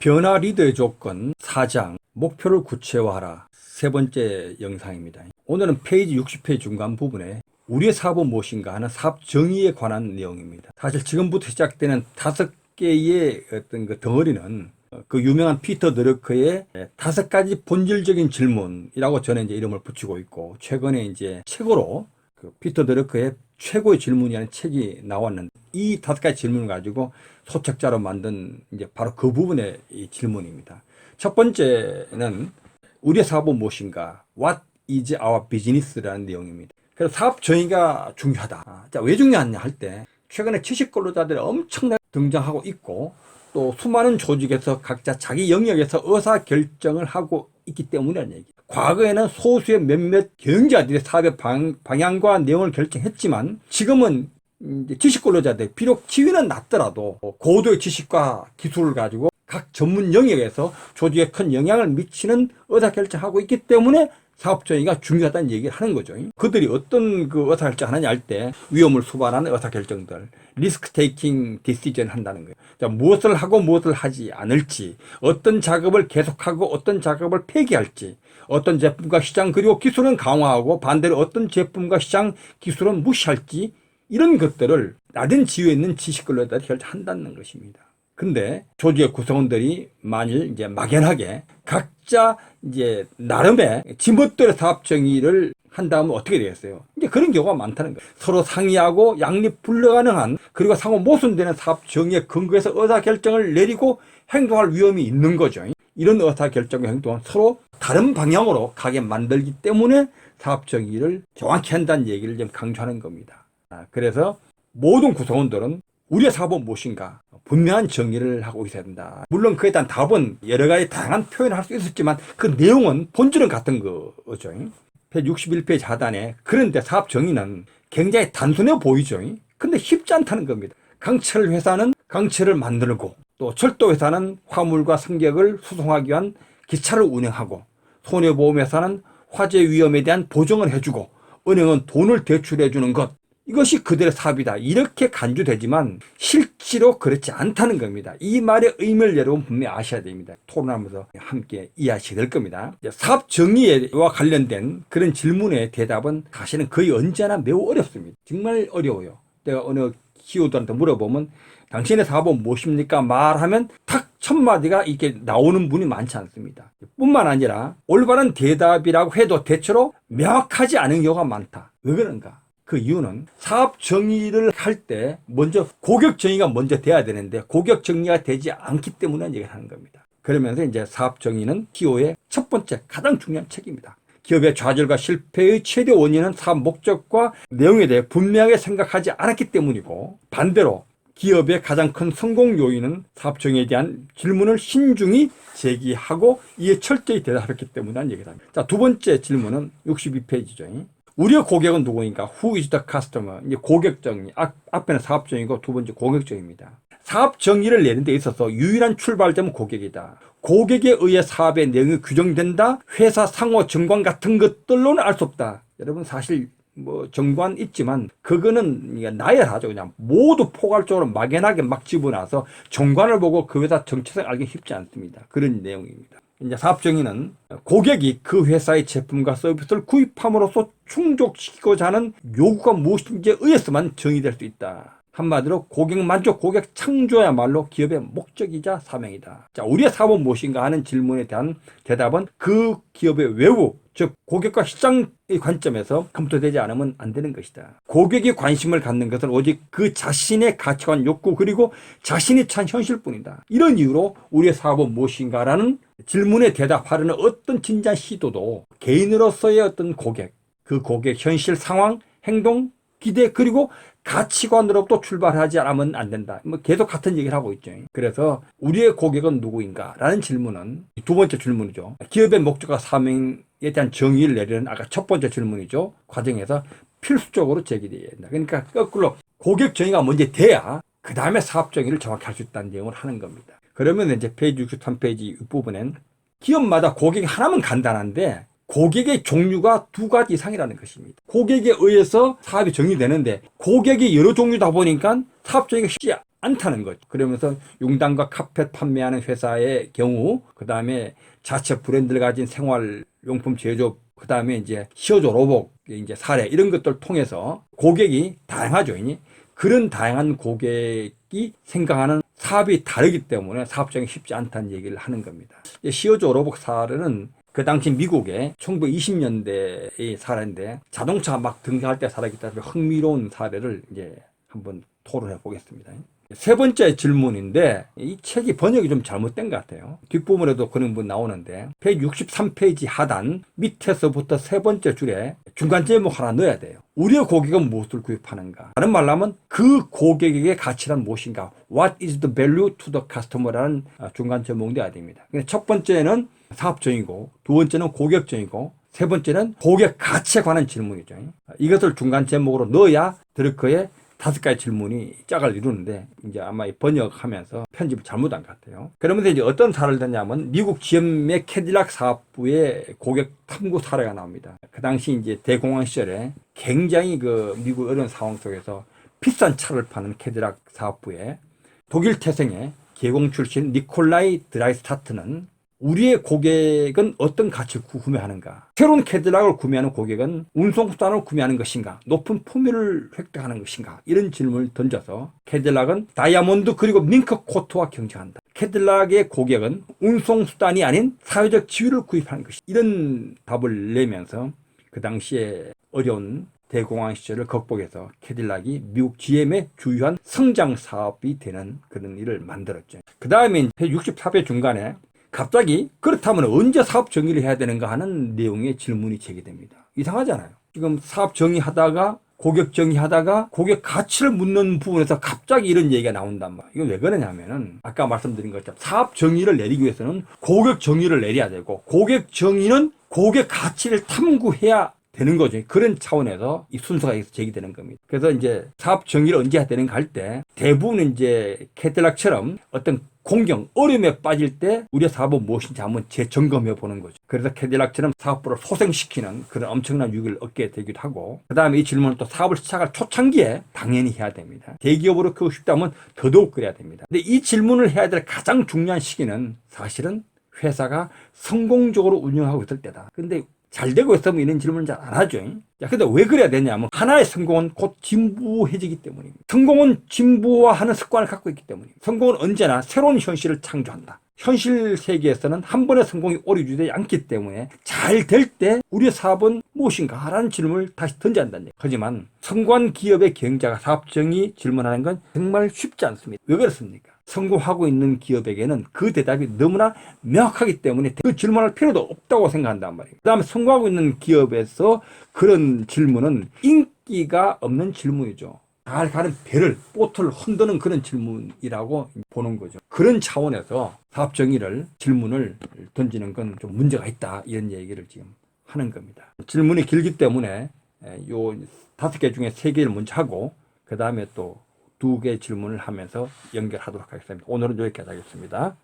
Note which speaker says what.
Speaker 1: 변화 리더의 조건 4장 목표를 구체화하라 세 번째 영상입니다. 오늘은 페이지 60페이지 중간 부분에 우리의 사업은 무엇인가 하는 사업 정의에 관한 내용입니다. 사실 지금부터 시작되는 다섯 개의 어떤 그 덩어리는 그 유명한 피터 드러크의 다섯 가지 본질적인 질문이라고 저는 이제 이름을 붙이고 있고 최근에 이제 책으로 그 피터 드러크의 최고의 질문이 라는 책이 나왔는데 이 다섯 가지 질문을 가지고 소책자로 만든 이제 바로 그 부분의 이 질문입니다. 첫 번째는 우리의 사업은 무엇인가? What is our business라는 내용입니다. 그래서 사업 정의가 중요하다. 아, 자, 왜 중요하냐 할 때 최근에 지식 근로자들이 엄청나게 등장하고 있고 또 수많은 조직에서 각자 자기 영역에서 의사 결정을 하고 있기 때문이라는 얘기. 과거에는 소수의 몇몇 경제자들이 사업의 방, 방향과 내용을 결정했지만 지금은 지식 근로자들 비록 지위는 낮더라도 고도의 지식과 기술을 가지고 각 전문 영역에서 조직에 큰 영향을 미치는 의사결정하고 있기 때문에 사업 정의가 중요하다는 얘기를 하는 거죠. 그들이 어떤 그 의사결정 하느냐 할 때 위험을 수반하는 의사결정들, 리스크 테이킹 디시전을 한다는 거예요. 자, 무엇을 하고 무엇을 하지 않을지, 어떤 작업을 계속하고 어떤 작업을 폐기할지, 어떤 제품과 시장 그리고 기술은 강화하고 반대로 어떤 제품과 시장 기술은 무시할지 이런 것들을 낮은 지위에 있는 지식 근로자들이 결정한다는 것입니다. 근데 조직의 구성원들이 만일 이제 막연하게 각자 이제 나름의 지멋대로 사업 정의를 한다면 어떻게 되겠어요? 이제 그런 경우가 많다는 거예요. 서로 상의하고 양립 불가능한 그리고 상호 모순되는 사업 정의에 근거해서 의사 결정을 내리고 행동할 위험이 있는 거죠. 이런 의사 결정과 행동은 서로 다른 방향으로 가게 만들기 때문에 사업 정의를 정확히 한다는 얘기를 좀 강조하는 겁니다. 아, 그래서 모든 구성원들은 우리의 사업은 무엇인가 분명한 정의를 하고 있어야 된다. 물론 그에 대한 답은 여러 가지 다양한 표현을 할 수 있었지만 그 내용은 본질은 같은 거죠. 페이지 61페이지 하단에 그런데 사업 정의는 굉장히 단순해 보이죠. 근데 쉽지 않다는 겁니다. 강철 회사는 강철을 만들고 또 철도 회사는 화물과 승객을 수송하기 위한 기차를 운행하고 손해보험회사는 화재 위험에 대한 보정을 해주고 은행은 돈을 대출해 주는 것 이것이 그들의 사업이다. 이렇게 간주되지만 실제로 그렇지 않다는 겁니다. 이 말의 의미를 여러분 분명히 아셔야 됩니다. 토론하면서 함께 이해하시게 될 겁니다. 사업 정의와 관련된 그런 질문의 대답은 사실은 거의 언제나 매우 어렵습니다. 정말 어려워요. 내가 어느 키워드한테 물어보면 당신의 사업은 무엇입니까? 말하면 탁 첫마디가 이렇게 나오는 분이 많지 않습니다. 뿐만 아니라 올바른 대답이라고 해도 대체로 명확하지 않은 경우가 많다. 왜 그런가? 그 이유는 사업 정의를 할 때 먼저 고객 정의가 먼저 돼야 되는데 고객 정의가 되지 않기 때문에 얘기를 하는 겁니다. 그러면서 이제 사업 정의는 기호의 첫 번째 가장 중요한 책입니다. 기업의 좌절과 실패의 최대 원인은 사업 목적과 내용에 대해 분명하게 생각하지 않았기 때문이고 반대로 기업의 가장 큰 성공 요인은 사업 정의에 대한 질문을 신중히 제기하고 이에 철저히 대답했기 때문이라는 얘기를 합니다. 자, 두 번째 질문은 62페이지죠. 우리의 고객은 누구인가? Who is the customer? 이제 고객 정의. 앞, 앞에는 사업 정의고 두 번째 고객 정의입니다. 사업 정의를 내는 데 있어서 유일한 출발점은 고객이다. 고객에 의해 사업의 내용이 규정된다. 회사 상호 정관 같은 것들로는 알 수 없다. 여러분 사실 뭐 정관 있지만 그거는 나열하죠. 그냥 모두 포괄적으로 막연하게 막 집어놔서 정관을 보고 그 회사 정체성 알기 쉽지 않습니다. 그런 내용입니다. 이제 사업 정의는 고객이 그 회사의 제품과 서비스를 구입함으로써 충족시키고자 하는 요구가 무엇인지에 의해서만 정의될 수 있다. 한마디로 고객 만족, 고객 창조야말로 기업의 목적이자 사명이다. 자, 우리의 사업은 무엇인가 하는 질문에 대한 대답은 그 기업의 외부, 즉 고객과 시장의 관점에서 검토되지 않으면 안 되는 것이다. 고객이 관심을 갖는 것은 오직 그 자신의 가치관, 욕구 그리고 자신이 찬 현실뿐이다. 이런 이유로 우리의 사업은 무엇인가라는 질문에 대답하려는 어떤 진지한 시도도 개인으로서의 어떤 고객, 그 고객 현실 상황, 행동, 기대 그리고 가치관으로부터 출발하지 않으면 안 된다. 뭐 계속 같은 얘기를 하고 있죠. 그래서 우리의 고객은 누구인가? 라는 질문은 두 번째 질문이죠. 기업의 목적과 사명에 대한 정의를 내리는 아까 첫 번째 질문이죠. 과정에서 필수적으로 제기되어야 된다. 그러니까 거꾸로 고객 정의가 먼저 돼야 그 다음에 사업 정의를 정확히 할 수 있다는 내용을 하는 겁니다. 그러면 이제 페이지 63페이지 부분엔 기업마다 고객이 하나면 간단한데 고객의 종류가 두 가지 이상이라는 것입니다. 고객에 의해서 사업이 정리되는데 고객이 여러 종류다 보니까 사업 정의가 쉽지 않다는 거죠. 그러면서 용단과 카펫 판매하는 회사의 경우, 그 다음에 자체 브랜드를 가진 생활용품 제조업, 그 다음에 이제 히어조 로봇 이제 사례 이런 것들 통해서 고객이 다양하죠. 그런 다양한 고객이 생각하는 사업이 다르기 때문에 사업적이 쉽지 않다는 얘기를 하는 겁니다. 시어조 로봇 사례는 그 당시 미국의 1920년대의 사례인데 자동차 막 등장할 때 사례이기 때문에 흥미로운 사례를 이제 한번 토론해 보겠습니다. 세 번째 질문인데 이 책이 번역이 좀 잘못된 것 같아요. 뒷부분에도 그런 분 나오는데 163페이지 하단 밑에서부터 세 번째 줄에 중간 제목 하나 넣어야 돼요. 우리의 고객은 무엇을 구입하는가? 다른 말로 하면 그 고객에게 가치란 무엇인가? What is the value to the customer라는 중간 제목이 돼야 됩니다. 첫 번째는 사업적이고 두 번째는 고객적이고 세 번째는 고객 가치에 관한 질문이죠. 이것을 중간 제목으로 넣어야 드르크의 다섯 가지 질문이 짝을 이루는데 이제 아마 이 번역하면서 편집을 잘못한 것 같아요. 그러면서 이제 어떤 사례를 듣냐면 미국 지엠의 캐딜락 사업부의 고객 탐구 사례가 나옵니다. 그 당시 이제 대공황 시절에 굉장히 그 미국 어려운 상황 속에서 비싼 차를 파는 캐딜락 사업부에 독일 태생의 계공 출신 니콜라이 드라이스타트는 우리의 고객은 어떤 가치를 구매하는가? 새로운 캐딜락을 구매하는 고객은 운송수단을 구매하는 것인가? 높은 품위를 획득하는 것인가? 이런 질문을 던져서 캐딜락은 다이아몬드 그리고 밍크 코트와 경쟁한다. 캐딜락의 고객은 운송수단이 아닌 사회적 지위를 구입하는 것이 이런 답을 내면서 그 당시에 어려운 대공황 시절을 극복해서 캐딜락이 미국 GM의 주요한 성장 사업이 되는 그런 일을 만들었죠. 그 다음에 64회 중간에 갑자기 그렇다면 언제 사업 정의를 해야 되는가 하는 내용의 질문이 제기됩니다. 이상하잖아요. 지금 사업 정의하다가 고객 정의하다가 고객 가치를 묻는 부분에서 갑자기 이런 얘기가 나온단 말이에요. 이건 왜 그러냐면은 아까 말씀드린 것처럼 사업 정의를 내리기 위해서는 고객 정의를 내려야 되고 고객 정의는 고객 가치를 탐구해야 되는 거죠. 그런 차원에서 이 순서가 제기되는 겁니다. 그래서 이제 사업 정의를 언제 해야 되는가 할 때 대부분 이제 캐딜락처럼 어떤 공경, 어려움에 빠질 때 우리의 사업은 무엇인지 한번 재점검해 보는 거죠. 그래서 캐딜락처럼 사업부를 소생시키는 그런 엄청난 유익을 얻게 되기도 하고, 그 다음에 이 질문은 또 사업을 시작할 초창기에 당연히 해야 됩니다. 대기업으로 그거 쉽다면 더더욱 그래야 됩니다. 근데 이 질문을 해야 될 가장 중요한 시기는 사실은 회사가 성공적으로 운영하고 있을 때다. 근데 잘 되고 있으면 이런 질문을 잘 안 하죠. 야, 근데 왜 그래야 되냐면 하나의 성공은 곧 진부해지기 때문입니다. 성공은 진부화하는 습관을 갖고 있기 때문입니다. 성공은 언제나 새로운 현실을 창조한다. 현실 세계에서는 한 번의 성공이 오래 유지되지 않기 때문에 잘 될 때 우리의 사업은 무엇인가 하라는 질문을 다시 던져야 한다는 얘기. 하지만 성공한 기업의 경자가 사업정이 질문하는 건 정말 쉽지 않습니다. 왜 그렇습니까? 성공하고 있는 기업에게는 그 대답이 너무나 명확하기 때문에 그 질문할 필요도 없다고 생각한단 말이에요. 그 다음에 성공하고 있는 기업에서 그런 질문은 인기가 없는 질문이죠. 잘 가는 배를, 보트를 흔드는 그런 질문이라고 보는 거죠. 그런 차원에서 사업 정의를, 질문을 던지는 건 좀 문제가 있다. 이런 얘기를 지금 하는 겁니다. 질문이 길기 때문에 요 다섯 개 중에 세 개를 먼저 하고, 그 다음에 또 두 개 질문을 하면서 연결하도록 하겠습니다. 오늘은 여기까지 하겠습니다.